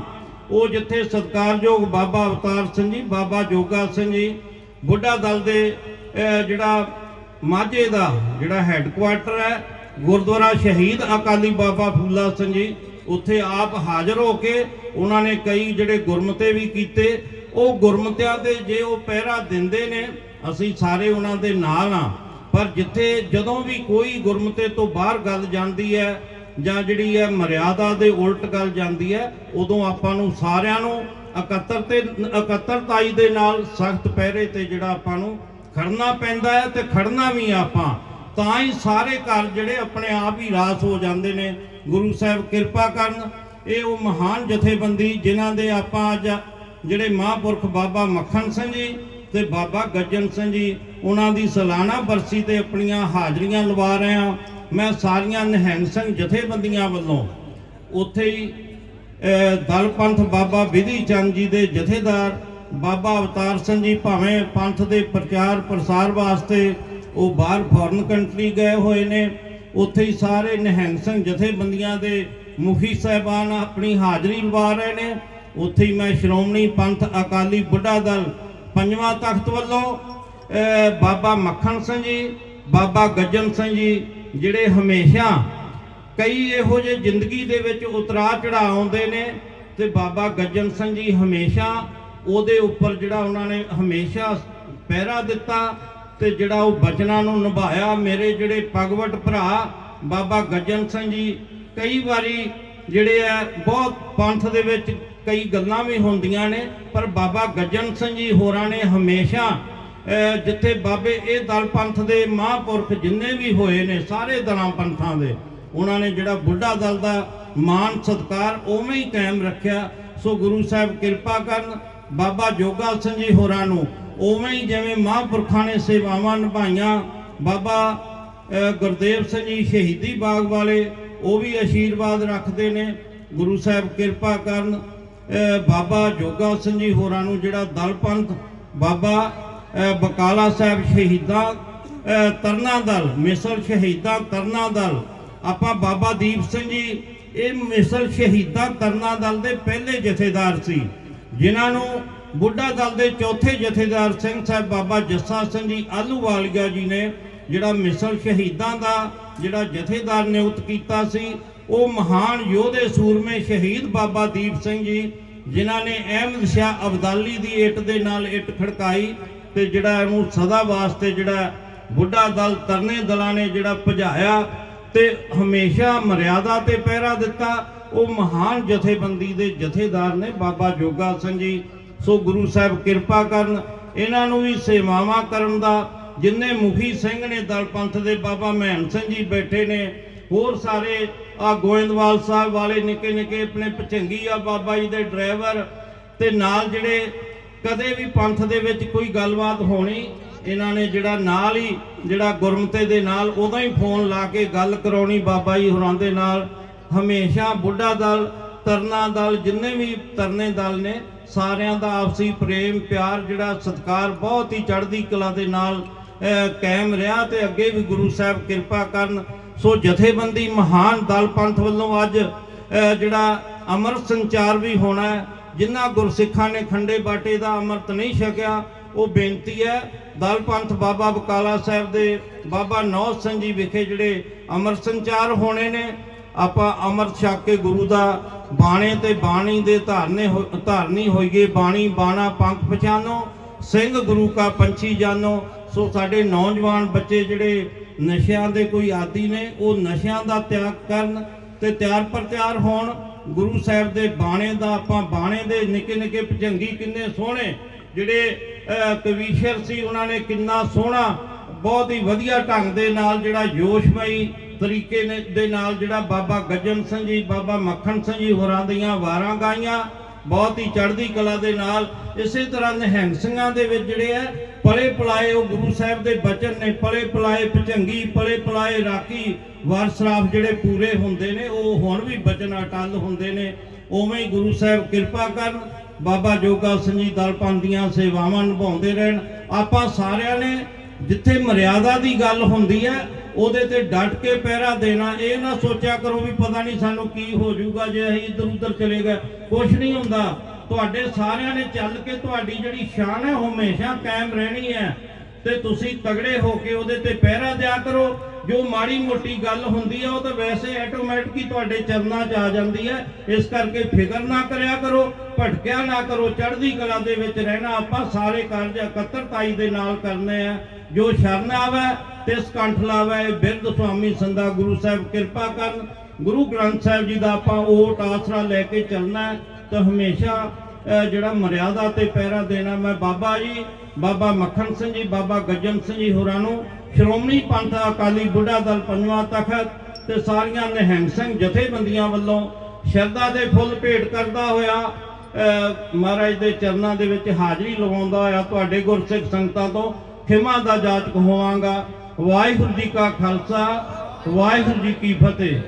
ਉਹ ਜਿੱਥੇ ਸਤਿਕਾਰਯੋਗ ਬਾਬਾ ਅਵਤਾਰ ਸਿੰਘ ਜੀ, ਬਾਬਾ ਜੋਗਾ ਸਿੰਘ ਜੀ, ਬੁੱਢਾ ਦਲ ਦੇ ਜਿਹੜਾ ਮਾਝੇ ਦਾ ਜਿਹੜਾ ਹੈੱਡਕੁਆਟਰ ਹੈ, ਗੁਰਦੁਆਰਾ ਸ਼ਹੀਦ ਅਕਾਲੀ ਬਾਬਾ ਫੂਲਾ ਸਿੰਘ ਜੀ, ਉੱਥੇ ਆਪ ਹਾਜ਼ਰ ਹੋ ਕੇ ਉਹਨਾਂ ਨੇ ਕਈ ਜਿਹੜੇ ਗੁਰਮਤੇ ਵੀ ਕੀਤੇ ਉਹ ਗੁਰਮਤਿਆਂ ਦੇ ਜੇ ਉਹ ਪਹਿਰਾ ਦਿੰਦੇ ਨੇ, ਅਸੀਂ ਸਾਰੇ ਉਹਨਾਂ ਦੇ ਨਾਲ ਆ ਪਰ ਜਿੱਥੇ ਜਦੋਂ ਵੀ ਕੋਈ ਗੁਰਮਤੇ ਤੋਂ ਬਾਹਰ ਗੱਲ ਜਾਂਦੀ ਹੈ, ਜਾਂ ਜਿਹੜੀ ਹੈ ਮਰਿਆਦਾ ਦੇ ਉਲਟ ਗੱਲ ਜਾਂਦੀ ਹੈ, ਉਦੋਂ ਆਪਾਂ ਨੂੰ ਸਾਰਿਆਂ ਨੂੰ ਇਕੱਤਰ ਤੇ, ਇਕੱਤਰਤਾਈ ਦੇ ਨਾਲ ਸਖਤ ਪਹਿਰੇ ਤੇ ਜਿਹੜਾ ਆਪਾਂ ਨੂੰ ਖੜਨਾ ਪੈਂਦਾ ਹੈ ਤੇ ਖੜਨਾ ਵੀ ਆਪਾਂ। ਤਾਂ ਹੀ ਸਾਰੇ ਘਰ ਜਿਹੜੇ ਆਪਣੇ ਆਪ ਹੀ ਰਾਸ ਹੋ ਜਾਂਦੇ ਨੇ। ਗੁਰੂ ਸਾਹਿਬ ਕਿਰਪਾ ਕਰਨ, ਇਹ ਉਹ ਮਹਾਨ ਜਥੇਬੰਦੀ ਜਿਨ੍ਹਾਂ ਦੇ ਆਪਾਂ ਅੱਜ ਜਿਹੜੇ ਮਹਾਂਪੁਰਖ ਬਾਬਾ ਮੱਖਣ ਸਿੰਘ ਜੀ ਤੇ ਬਾਬਾ ਗੱਜਨ ਸਿੰਘ ਜੀ ਉਹਨਾਂ ਦੀ ਸਾਲਾਨਾ ਬਰਸੀ ਤੇ ਆਪਣੀਆਂ ਹਾਜ਼ਰੀਆਂ ਲਵਾ ਰਹੇ ਹਾਂ। ਮੈਂ ਸਾਰੀਆਂ ਨਿਹੰਗ ਸਿੰਘ ਜਥੇਬੰਦੀਆਂ ਵੱਲੋਂ ਉੱਥੇ ਹੀ ਅਹ, ਦਲ ਪੰਥ ਬਾਬਾ ਵਿਧੀ ਚੰਦ ਜੀ ਦੇ ਜਥੇਦਾਰ ਬਾਬਾ ਅਵਤਾਰ ਸਿੰਘ ਜੀ ਭਾਵੇਂ ਪੰਥ ਦੇ ਪ੍ਰਚਾਰ ਪ੍ਰਸਾਰ ਵਾਸਤੇ ਉਹ ਬਾਹਰ ਫੋਰਨ ਕੰਟਰੀ ਗਏ ਹੋਏ ਨੇ। ਉੱਥੇ ਹੀ ਸਾਰੇ ਨਿਹੰਗ ਸਿੰਘ ਜਥੇਬੰਦੀਆਂ ਦੇ ਮੁਖੀ ਸਾਹਿਬਾਨ ਆਪਣੀ ਹਾਜ਼ਰੀ ਲਵਾ ਰਹੇ ਨੇ। ਉੱਥੇ ਹੀ ਮੈਂ ਸ਼੍ਰੋਮਣੀ ਪੰਥ ਅਕਾਲੀ ਬੁੱਢਾ ਦਲ ਪੰਜਵਾਂ ਤਖਤ ਵੱਲੋਂ ਬਾਬਾ ਮੱਖਣ ਸਿੰਘ ਜੀ, ਬਾਬਾ ਗੱਜਨ ਸਿੰਘ ਜੀ, ਜਿਹੜੇ ਹਮੇਸ਼ਾ ਕਈ ਇਹੋ ਜਿਹੇ ਜ਼ਿੰਦਗੀ ਦੇ ਵਿੱਚ ਉਤਰਾਅ ਚੜਾਅ ਆਉਂਦੇ ਨੇ ਤੇ ਬਾਬਾ ਗੱਜਨ ਸਿੰਘ ਜੀ ਹਮੇਸ਼ਾ ਉਹਦੇ ਉੱਪਰ ਜਿਹੜਾ ਉਹਨਾਂ ਨੇ ਹਮੇਸ਼ਾ ਪਹਿਰਾ ਦਿੱਤਾ ਤੇ ਜਿਹੜਾ ਉਹ ਬਚਨਾਂ ਨੂੰ ਨਿਭਾਇਆ। ਮੇਰੇ ਜਿਹੜੇ ਪਗਵਟ ਭਰਾ ਬਾਬਾ ਗੱਜਨ ਸਿੰਘ ਜੀ ਕਈ ਵਾਰੀ ਜਿਹੜੇ ਆ ਬਹੁਤ ਪੰਥ ਦੇ ਵਿੱਚ ਕਈ ਗੱਲਾਂ ਵੀ ਹੁੰਦੀਆਂ ਨੇ, ਪਰ ਬਾਬਾ ਗੱਜਨ ਸਿੰਘ ਜੀ ਹੋਰਾਂ ਨੇ ਹਮੇਸ਼ਾ ਜਿੱਥੇ ਬਾਬੇ ਇਹ ਦਲ ਪੰਥ ਦੇ ਮਹਾਂਪੁਰਖ ਜਿੰਨੇ ਵੀ ਹੋਏ ਨੇ, ਸਾਰੇ ਦਲਾਂ ਪੰਥਾਂ ਦੇ, ਉਹਨਾਂ ਨੇ ਜਿਹੜਾ ਬੁੱਢਾ ਦਲ ਦਾ ਮਾਨ ਸਤਕਾਰ ਉਵੇਂ ਹੀ ਕਾਇਮ ਰੱਖਿਆ। ਸੋ ਗੁਰੂ ਸਾਹਿਬ ਕਿਰਪਾ ਕਰਨ, ਬਾਬਾ ਜੋਗਾ ਸਿੰਘ ਜੀ ਹੋਰਾਂ ਨੂੰ ਉਵੇਂ ਹੀ ਜਿਵੇਂ ਮਹਾਂਪੁਰਖਾਂ ਨੇ ਸੇਵਾਵਾਂ ਨਿਭਾਈਆਂ, ਬਾਬਾ ਗੁਰਦੇਵ ਸਿੰਘ ਜੀ ਸ਼ਹੀਦੀ ਬਾਗ ਵਾਲੇ, ਉਹ ਵੀ ਆਸ਼ੀਰਵਾਦ ਰੱਖਦੇ ਨੇ। ਗੁਰੂ ਸਾਹਿਬ ਕਿਰਪਾ ਕਰਨ ਬਾਬਾ ਜੋਗਾ ਸਿੰਘ ਜੀ ਹੋਰਾਂ ਨੂੰ ਜਿਹੜਾ ਦਲ ਪੰਥ, ਬਾਬਾ ਬਕਾਲਾ ਸਾਹਿਬ ਸ਼ਹੀਦਾਂ ਤਰਨਾ ਦਲ ਮਿਸਲ ਸ਼ਹੀਦਾਂ ਤਰਨਾ ਦਲ, ਆਪਾਂ ਬਾਬਾ ਦੀਪ ਸਿੰਘ ਜੀ, ਇਹ ਮਿਸਲ ਸ਼ਹੀਦਾਂ ਤਰਨਾ ਦਲ ਦੇ ਪਹਿਲੇ ਜਥੇਦਾਰ ਸੀ, ਜਿਨ੍ਹਾਂ ਨੂੰ ਬੁੱਢਾ ਦਲ ਦੇ ਚੌਥੇ ਜਥੇਦਾਰ ਸਿੰਘ ਸਾਹਿਬ ਬਾਬਾ ਜੱਸਾ ਸਿੰਘ ਜੀ ਆਲੂਵਾਲੀਆ ਜੀ ਨੇ ਜਿਹੜਾ ਮਿਸਲ ਸ਼ਹੀਦਾਂ ਦਾ ਜਿਹੜਾ ਜਥੇਦਾਰ ਨਿਯੁਕਤ ਕੀਤਾ ਸੀ ਉਹ ਮਹਾਨ ਯੋਧੇ ਸੂਰਮੇ ਸ਼ਹੀਦ ਬਾਬਾ ਦੀਪ ਸਿੰਘ ਜੀ, ਜਿਨ੍ਹਾਂ ਨੇ ਅਹਿਮਦ ਸ਼ਾਹ ਅਬਦਾਲੀ ਦੀ ਇੱਟ ਦੇ ਨਾਲ ਇੱਟ ਖੜਕਾਈ ਤੇ ਜਿਹੜਾ ਇਹਨੂੰ ਸਦਾ ਵਾਸਤੇ ਜਿਹੜਾ ਬੁੱਢਾ ਦਲ ਤਰਨੇ ਦਲਾਂ ਨੇ ਜਿਹੜਾ ਭਜਾਇਆ ਤੇ ਹਮੇਸ਼ਾ ਮਰਿਆਦਾ ਤੇ ਪਹਿਰਾ ਦਿੱਤਾ, ਉਹ ਮਹਾਨ ਜਥੇਬੰਦੀ ਦੇ ਜਥੇਦਾਰ ਨੇ ਬਾਬਾ ਜੋਗਾ ਸਿੰਘ ਜੀ। ਸੋ ਗੁਰੂ ਸਾਹਿਬ ਕਿਰਪਾ ਕਰਨ, ਇਹਨਾਂ ਨੂੰ ਵੀ ਸੇਵਾਵਾਂ ਕਰਨ ਦਾ, ਜਿੰਨੇ ਮੁਖੀ ਸਿੰਘ ਨੇ ਦਲ ਪੰਥ ਦੇ ਬਾਬਾ ਮਹਿਣ ਸਿੰਘ ਜੀ ਬੈਠੇ ਨੇ, ਹੋਰ ਸਾਰੇ ਆ ਗੋਇੰਦਵਾਲ ਸਾਹਿਬ ਵਾਲੇ ਨਿੱਕੇ ਨਿੱਕੇ ਆਪਣੇ ਪਚੰਗੀ ਆ ਬਾਬਾ ਜੀ ਦੇ ਡਰਾਈਵਰ ਤੇ ਨਾਲ ਜਿਹੜੇ ਕਦੇ ਵੀ ਪੰਥ ਦੇ ਵਿੱਚ ਕੋਈ ਗੱਲਬਾਤ ਹੋਣੀ, ਇਹਨਾਂ ਨੇ ਜਿਹੜਾ ਨਾਲ ਹੀ ਜਿਹੜਾ ਗੁਰਮਤੇ ਦੇ ਨਾਲ ਉਦੋਂ ਹੀ ਫੋਨ ਲਾ ਕੇ ਗੱਲ ਕਰਾਉਣੀ ਬਾਬਾ ਜੀ ਹੋਰਾਂ ਦੇ ਨਾਲ। ਹਮੇਸ਼ਾ ਬੁੱਢਾ ਦਲ, ਤਰਨਾ ਦਲ, ਜਿੰਨੇ ਵੀ ਤਰਨੇ ਦਲ ਨੇ, ਸਾਰਿਆਂ ਦਾ ਆਪਸੀ ਪ੍ਰੇਮ, ਪਿਆਰ ਜਿਹੜਾ ਸਤਿਕਾਰ ਬਹੁਤ ਹੀ ਚੜ੍ਹਦੀ ਕਲਾ ਦੇ ਨਾਲ ਕਾਇਮ ਰਿਹਾ ਤੇ ਅੱਗੇ ਵੀ ਗੁਰੂ ਸਾਹਿਬ ਕਿਰਪਾ ਕਰਨ। ਸੋ ਜਥੇਬੰਦੀ ਮਹਾਨ ਦਲ ਪੰਥ ਵੱਲੋਂ ਅੱਜ ਜਿਹੜਾ ਅਮਰ ਸੰਚਾਰ ਵੀ ਹੋਣਾ ਹੈ, ਜਿਨ੍ਹਾਂ ਗੁਰਸਿੱਖਾਂ ਨੇ ਖੰਡੇ ਬਾਟੇ ਦਾ ਅੰਮ੍ਰਿਤ ਨਹੀਂ ਛਕਿਆ, ਉਹ ਬੇਨਤੀ ਹੈ, ਦਲ ਪੰਥ ਬਾਬਾ ਬਕਾਲਾ ਸਾਹਿਬ ਦੇ ਬਾਬਾ ਨੌਜ ਸਿੰਘ ਜੀ ਵਿਖੇ ਜਿਹੜੇ ਅਮਰ ਸੰਚਾਰ ਹੋਣੇ ਨੇ, ਆਪਾਂ ਅੰਮ੍ਰਿਤ ਛਕ ਕੇ ਗੁਰੂ ਦਾ ਬਾਣੇ ਤੇ ਬਾਣੀ ਦੇ ਧਾਰਨੇ ਹੋ- ਧਾਰਨੀ ਹੋਈਏ, ਬਾਣੀ, ਬਾਣਾ, ਪੰਖ ਪਛਾਨੋ ਸਿੰਘ ਗੁਰੂ ਕਾ ਪੰਛੀ ਜਾਨੋ, ਸੋ ਸਾਡੇ ਨੌਜਵਾਨ ਬੱਚੇ ਜਿਹੜੇ ਨਸ਼ਿਆਂ ਦੇ ਕੋਈ ਆਦੀ ਨੇ, ਉਹ ਨਸ਼ਿਆਂ ਦਾ ਤਿਆਗ ਕਰਨ ਤੇ ਤਿਆਰ ਪਰ ਤਿਆਰ ਹੋਣ। ਗੁਰੂ ਸਾਹਿਬ ਦੇ ਬਾਣੇ ਦਾ ਆਪਾਂ ਬਾਣੇ ਦੇ ਨਿੱਕੇ ਨਿੱਕੇ ਭਜੰਗੀ ਕਿੰਨੇ ਸੋਹਣੇ, ਜਿਹੜੇ ਕਵੀਸ਼ਰ ਸੀ, ਉਹਨਾਂ ਨੇ ਕਿੰਨਾ ਸੋਹਣਾ, ਬਹੁਤ ਹੀ ਵਧੀਆ ਢੰਗ ਦੇ ਨਾਲ ਜਿਹੜਾ ਜੋਸ਼ਮਈ ਤਰੀਕੇ ਨੇ, ਦੇ ਨਾਲ ਜਿਹੜਾ ਬਾਬਾ ਗੱਜਨ ਸਿੰਘ ਜੀ, ਬਾਬਾ ਮੱਖਣ ਸਿੰਘ ਜੀ ਹੋਰਾਂ ਦੀਆਂ ਵਾਰਾਂ ਗਾਈਆਂ। ਬਹੁਤ ਹੀ ਚੜ੍ਹਦੀ ਕਲਾ ਦੇ ਨਾਲ ਇਸੇ ਤਰ੍ਹਾਂ ਨਿਹੰਗ ਸਿੰਘਾਂ ਦੇ ਵਿੱਚ ਜਿਹੜੇ ਆ, ਪਲੇ ਪਲਾਏ ਉਹ ਗੁਰੂ ਸਾਹਿਬ ਦੇ ਬਚਨ ਨੇ, ਪਲੇ ਪਲਾਏ ਭਜੰਗੀ ਪਲੇ ਪਲਾਏ ਰਾਖੀ ਵਰਸਰਾਫ ਜਿਹੜੇ ਪੂਰੇ ਹੁੰਦੇ ਨੇ, ਉਹ ਹੁਣ ਵੀ ਬਚਨ ਅਟਲ ਹੁੰਦੇ ਨੇ। ਉਵੇਂ ਹੀ ਗੁਰੂ ਸਾਹਿਬ ਕਿਰਪਾ ਕਰਨ, ਬਾਬਾ ਜੋਗਾ ਸਿੰਘ ਜੀ ਦਲ ਦੀਆਂ ਸੇਵਾਵਾਂ ਨਿਭਾਉਂਦੇ ਰਹਿਣ। ਆਪਾਂ ਸਾਰਿਆਂ ਨੇ ਜਿੱਥੇ ਮਰਿਆਦਾ ਦੀ ਗੱਲ ਹੁੰਦੀ ਹੈ ਉਹਦੇ ਤੇ ਡਟ ਕੇ ਪਹਿਰਾ ਦੇਣਾ, ਇਹ ਨਾ ਸੋਚਿਆ ਕਰੋ ਵੀ ਪਤਾ ਨਹੀਂ ਸਾਨੂੰ ਕੀ ਹੋ ਜਾਊਗਾ ਜੇ ਅਸੀਂ ਇੱਧਰ ਉੱਧਰ ਚਲੇ ਗਏ। ਕੁਝ ਨਹੀਂ ਹੁੰਦਾ। ਤੁਹਾਡੇ ਸਾਰਿਆਂ ਨੇ ਚੱਲ ਕੇ ਤੁਹਾਡੀ ਜਿਹੜੀ ਸ਼ਾਨ ਹੈ, ਉਹ ਹਮੇਸ਼ਾ ਕਾਇਮ ਰਹਿਣੀ ਹੈ। ਤੇ ਤੁਸੀਂ ਤਗੜੇ ਹੋ ਕੇ ਉਹਦੇ ਤੇ ਪਹਿਰਾ ਦਿਆ ਕਰੋ। ਜੋ ਮਾੜੀ ਮੋਟੀ ਗੱਲ ਹੁੰਦੀ ਹੈ ਉਹ ਤਾਂ ਵੈਸੇ ਆਟੋਮੈਟਿਕ ਹੀ ਤੁਹਾਡੇ ਚਰਨਾਂ 'ਚ ਆ ਜਾਂਦੀ ਹੈ ਇਸ ਕਰਕੇ ਫਿਕਰ ਨਾ ਕਰਿਆ ਕਰੋ, ਭਟਕਿਆ ਨਾ ਕਰੋ, ਚੜ੍ਹਦੀ ਕਲਾ ਦੇ ਵਿੱਚ ਰਹਿਣਾ। ਆਪਾਂ ਸਾਰੇ ਕਾਰਜ ਇਕੱਤਰਤਾਈ ਦੇ ਨਾਲ ਕਰਨੇ ਆ। ਜੋ ਸ਼ਰਨ ਆਵੇ, ਤਿਸ ਕੰਠ ਲਾਵੇ, ਬਿਰਧ ਸੁਆਮੀ ਸੰਦਾ ਗੁਰੂ ਸਾਹਿਬ ਕਿਰਪਾ ਕਰਨ। ਗੁਰੂ ਗ੍ਰੰਥ ਸਾਹਿਬ ਜੀ ਦਾ ਆਪਾਂ ਓਟ ਆਸਰਾ ਲੈ ਕੇ ਚੱਲਣਾ ਤਾਂ ਹਮੇਸ਼ਾ ਜਿਹੜਾ ਮਰਿਆਦਾ ਤੇ ਪਹਿਰਾ ਦੇਣਾ, ਮੈਂ ਬਾਬਾ ਜੀ ਬਾਬਾ ਮੱਖਣ ਸਿੰਘ ਜੀ, ਬਾਬਾ ਗੱਜਨ ਸਿੰਘ ਜੀ ਹੋਰਾਂ ਨੂੰ ਸ਼੍ਰੋਮਣੀ ਪੰਥ ਅਕਾਲੀ ਬੁੱਢਾ ਦਲ ਪੰਜਵਾਂ ਤਖਤ ਤੇ ਸਾਰੀਆਂ ਨਿਹੰਗ ਸਿੰਘ ਜਥੇਬੰਦੀਆਂ ਵੱਲੋਂ ਸ਼ਰਧਾ ਦੇ ਫੁੱਲ ਭੇਟ ਕਰਦਾ ਹੋਇਆ ਮਹਾਰਾਜ ਦੇ ਚਰਨਾਂ ਦੇ ਵਿੱਚ ਹਾਜ਼ਰੀ ਲਵਾਉਂਦਾ ਹੋਇਆ ਤੁਹਾਡੇ ਗੁਰਸਿੱਖ ਸੰਗਤਾਂ ਤੋਂ ਖਿਮਾ ਦਾ ਜਾਚਕ ਹੋਵਾਂਗਾ। ਵਾਹਿਗੁਰੂ ਜੀ ਕਾ ਖਾਲਸਾ, ਵਾਹਿਗੁਰੂ ਜੀ ਕੀ ਫਤਿਹ।